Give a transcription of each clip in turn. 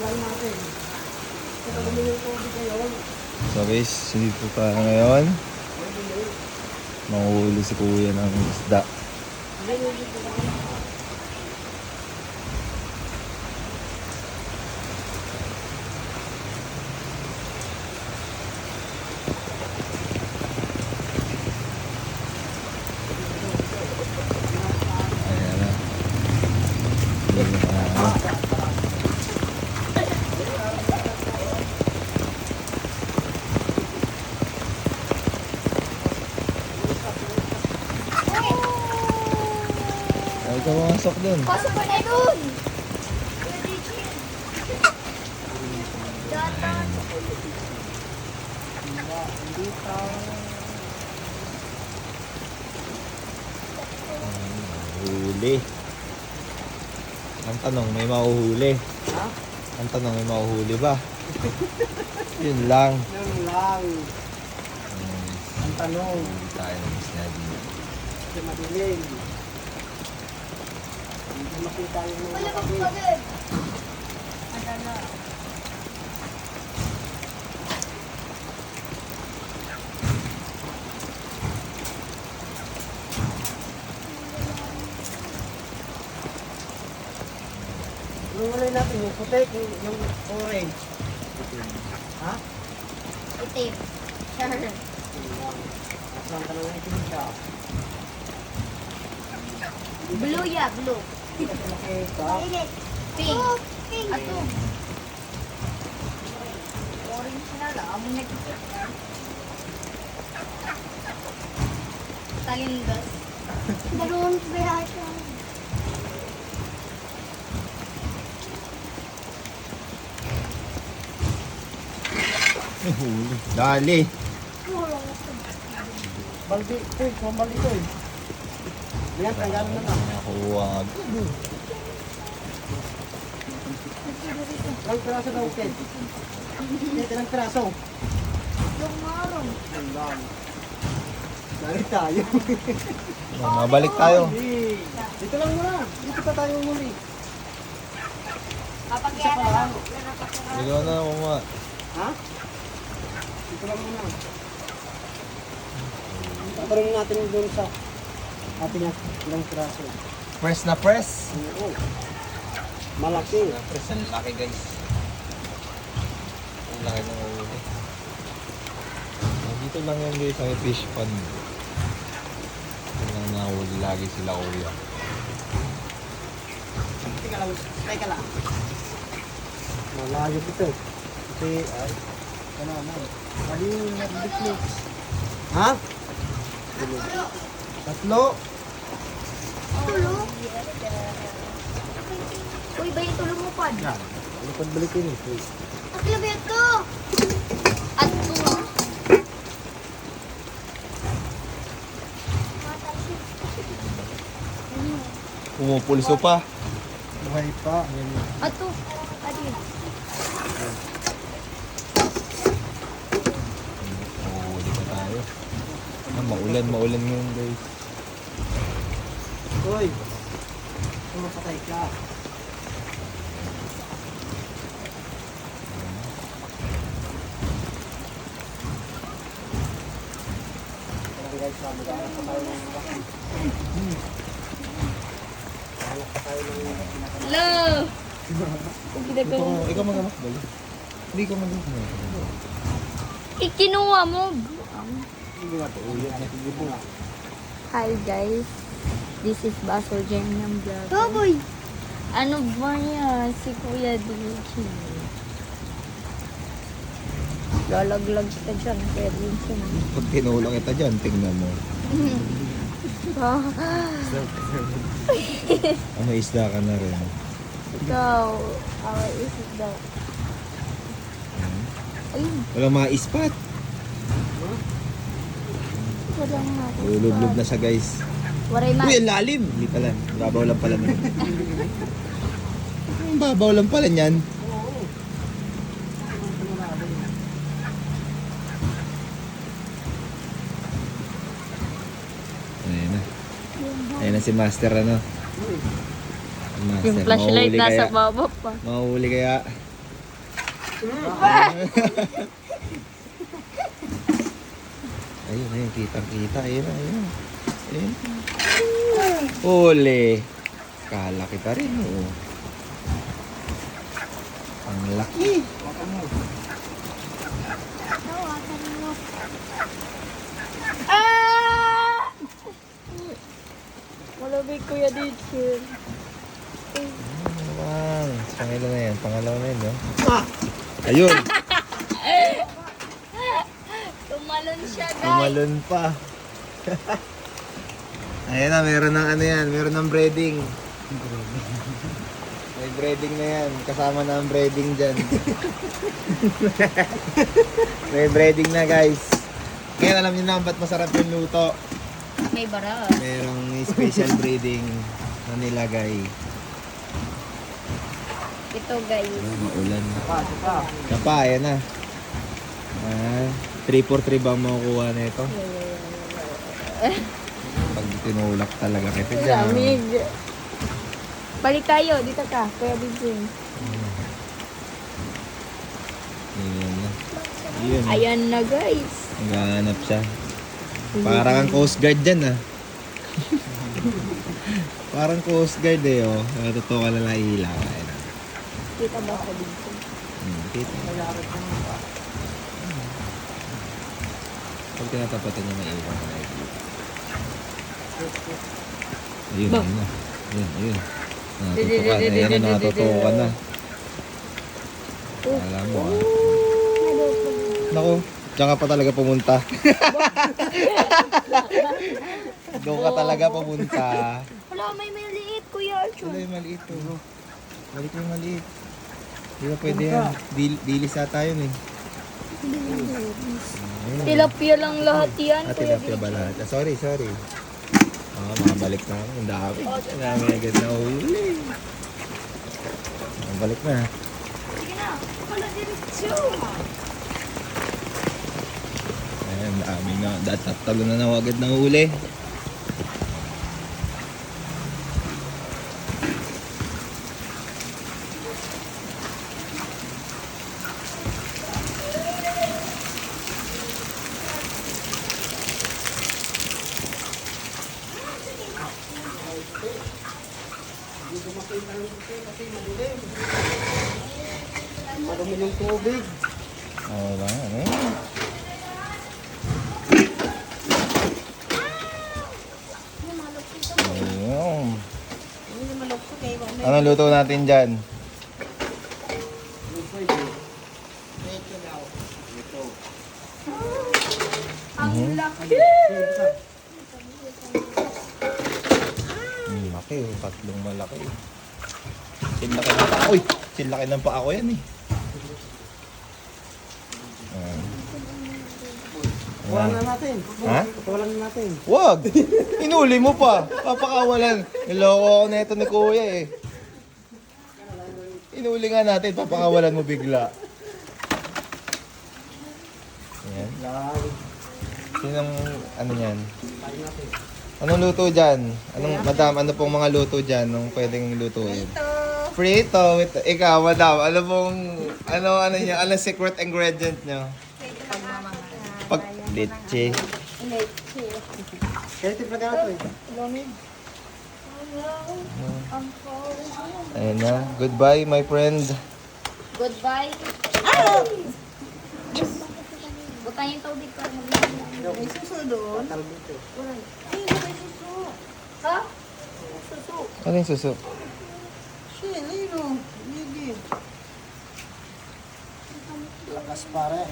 lang natin. Ito kami yung tubig ngayon. So guys, dito tayo ngayon. Manguhuli si kuya ng isda. Ayan na. Ayan na. Pumasok dun. Pasok ka na dun! Huli. Ang tanong, may mahuhuli. Ha? Ang tanong, may mahuhuli ba? Yun lang. Yan lang. Um, Ang tanong. huli tayo ng isda dito. Kasi madilim. Makita yung mga Wala kang kapit. pagod. Ano na? Yung ulay natin, yung puti, yung, yung orange. Ha? Itim. Siya. Blue ya, blue. Makita. Pink. Ato. Orange na lang. Amo nakikita. Talindas. Daroon ba? May huli. Dali. Baldi, ito, yung baldi ito eh. Yan, tanggalin na na. Nakuha. Ilang piraso daw, Ken? Ito, ilang piraso? Yung maroon. Ang lang. Dari tayo. Mabalik tayo. Dito lang muna. Dito pa tayo muli. Kapag Isa pa lang. Ikaw na kuma. Ha? Dito lang muna. Tatanungin natin doon sa atin niya ilang piraso. Press na press. Oo. Malaki. Press ang laki guys. Ang laki ng huli. Dito lang yan guys sa fish pond. Dito lang nahuli lagi sila kuya. Teka lang. Teka lang. Malayo ito. Kasi, ay, ano naman. Mali yung Netflix. Ha? Tatlo. Tulo. Uy, ba yung tulo mo pa? Yan. Ano pag balikin ito? Akla ba ito? At tulo. Pumupulso pa. Buhay pa. Ato. Maulan, maulan ngayon guys. Hoy. Pumapatay ka. Guys, maghanap pa tayo ng vaccine. Maghanap pa tayo ng Hello. Ikaw, ikaw magamak bali. Hindi ka magamak. Ikinuha mo. Hi guys. This is Basel Gemiam Vlog. Baboy. Ano ba yan? Si Kuya Dicky. Lalaglag ka dyan. Kuya Dicky. Pag tinulang kita dyan, tingnan mo. Ah, may isda ka na rin. Ikaw. Our isip daw. Ayun. Walang mga ispat. Walang nga. Ulublob na siya guys. Waray ma. Uy, ang lalim! Hindi pala. Babaw lang pala na. Ang babaw lang pala niyan. Ayun na. Ayun na si Master ano. Master, Yung flashlight nasa kaya. baba pa. Mahuli kaya. Ayun, ayun, kitang-kita. Ayun, ayun. Ayun. Uli. Kala kita rin, oh. Ang laki. Ah! Malabig kuya dito. Wow. Pangalawa na yan. Pangalawa na yun, no? Ayun. Tumalon pa. Ayan na, meron ng ano yan. Meron ng breading. May breading na yan. Kasama na ang breading dyan. May breading na, guys. Ngayon, alam niyo na ba't masarap yung luto. May bara. Merong special breeding na nilagay. Ito guys. Ay, maulan. Pa, pa. Kapa, ayan na. Ah, 343 ba makukuha na ito? Pag tinulak talaga kita dyan. Lamig. Balik tayo. Dito ka. Kuya Bijin. Ayan na. Ayan. Ayan na guys. Naghahanap siya. Parang ang Coast Guard dyan ah. Parang Coast Guard eh oh. Totoo ka na lang ilaw. Kita ba sa dito? Hmm, kita. Pag tinatapatan niya may ilaw na nakikita. Ayun, ayun na. Ayun, ayun. Natutukan. Na, natutukan na. Alam mo ah. Naku, diyan ka pa talaga pumunta. Doon ka talaga pumunta. Wala, may maliit kuya Archon. Wala yung maliit to. Balik yung maliit. Di ba pwede yan? Dil dilis ata yun eh. Tilapia lang lahat yan. Ah, tilapia ba lahat? Ah, sorry, sorry. Ah, makabalik na ako. Ang dami. Ang dami agad na huli. Ah, Balik na. Sige na. Wala diretso. Ayan, dami na. Tatalo na na agad ng huli. Marumi yung tubig. Oo lang, ano yun? Ayun. Anong luto natin dyan? Ang laki. Hmm, laki oh. Tatlong malaki. Sinlaki ng pa Uy! Sinlaki ng pa ako yan eh. Ayan. Tawalan na natin. Ha? Tawalan na natin. Wag! Inuli mo pa. Papakawalan. Niloko ako na ito ni kuya eh. Inuli nga natin. Papakawalan mo bigla. Ayan. Sinong ano yan? Anong luto dyan? Anong, madam, ano pong mga luto dyan nung pwedeng lutuin? Frito. Frito. Ikaw, madam, ano pong, ano, ano niya, ano secret ingredient nyo? Pag, leche. Leche. Kaya tipla ka na eh. Ayan na. Goodbye, my friend. Goodbye. Ah! Butang yung tubig mag May suso doon. Ay, hindi may suso. Ha? Suso. Ano yung suso? Shit, ayun o. Hindi. Lakas pare.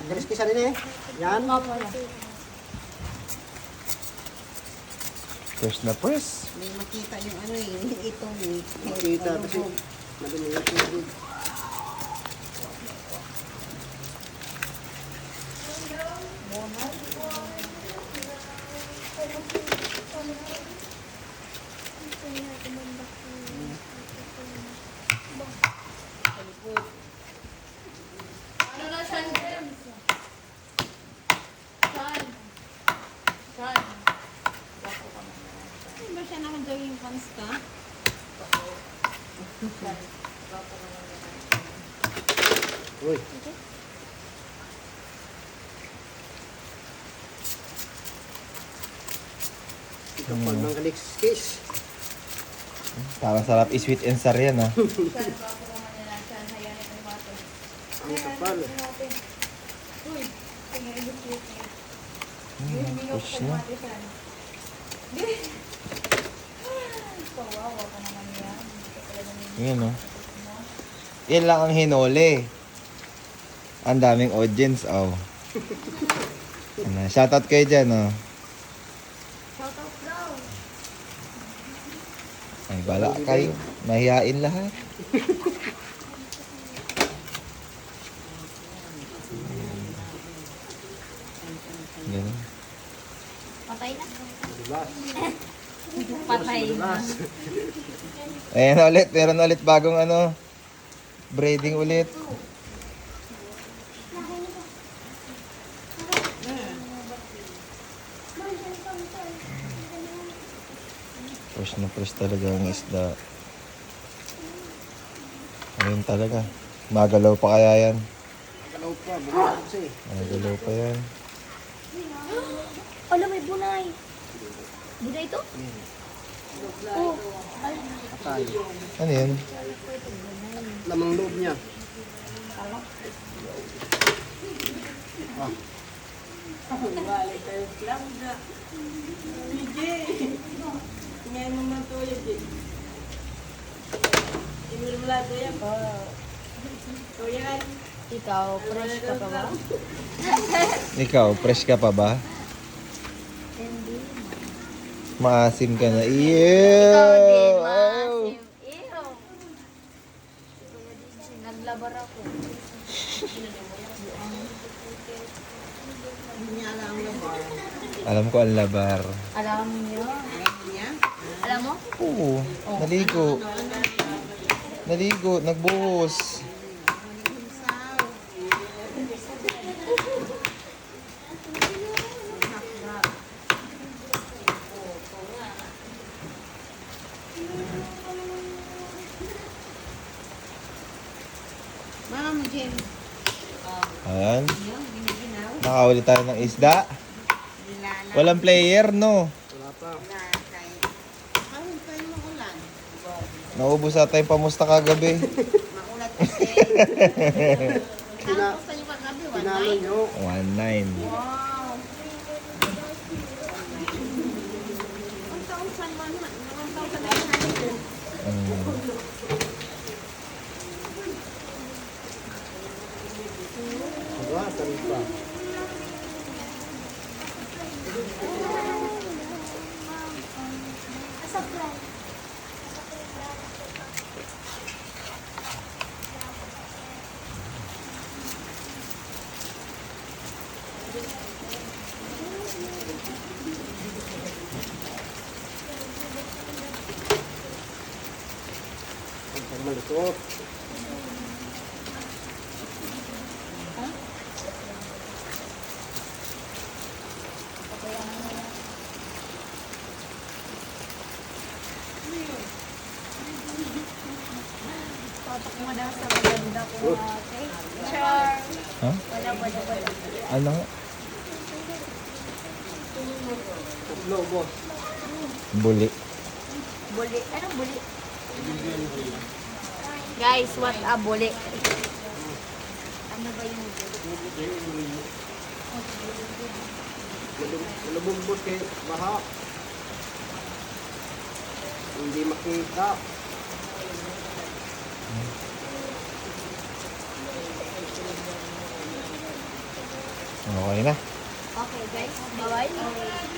Ang galis kisa rin eh. Yan. Fresh na press. May makita yung ano eh. Itong eh. Kita kasi madumi yung tubig. Ano na siya, James? Saan? Saan? Ano ba siya naka-jogging pants ka? Uy. Ito pa ng next case. Parang sarap i-sweet and sour yan, ah. Ang kapal. Hmm, push na. Yan, oh. Yan lang ang hinuli. Ang daming audience, oh. Ano, shoutout kayo dyan, oh. Ay, bala kayo. Mahihain lahat. Ganun. Patay na. Patay na. Ayan ulit, meron ulit bagong ano, braiding ulit. Fresh na fresh talaga ang isda. Ayun talaga. Magalaw pa kaya yan. Kalaw pa, siya eh. Magalaw pa yan. Ala, may bunay. Bunay ito? Oh, Patay. Ano yun? Lamang loob niya. Ngayon mo man to yun, Jay. Imil mo lang to yan. So yan. ikaw, fresh ka pa ba? Ikaw, fresh ka pa ba? Maasim ka na. Ikaw din, Ew! maasim. Ew. Naglabar ako. Hindi niya alam ang labar. Alam ko ang labar. Alam niyo? Alam mo? Oo, naligo. Naligo, nagbuhos. Nakahuli tayo ng isda. Walang player, no? Wala pa. Naubos ata yung pamusta kagabi. Makulat kasi. Pina, Tapos sa'yo kagabi, pinalo wala. nyo. 1-9. Wow. 1,000 man. 1,900. Um, Wala, tarin pa. Ang mo na sa maganda ko ate. Char. ha? Wala, wala, wala. Ano nga? Buli. Buli. Anong buli? Guys, what a buli? Ano ba yung buli? Boss kay Baha. Hindi makita. Okay na. Okay guys, bye-bye.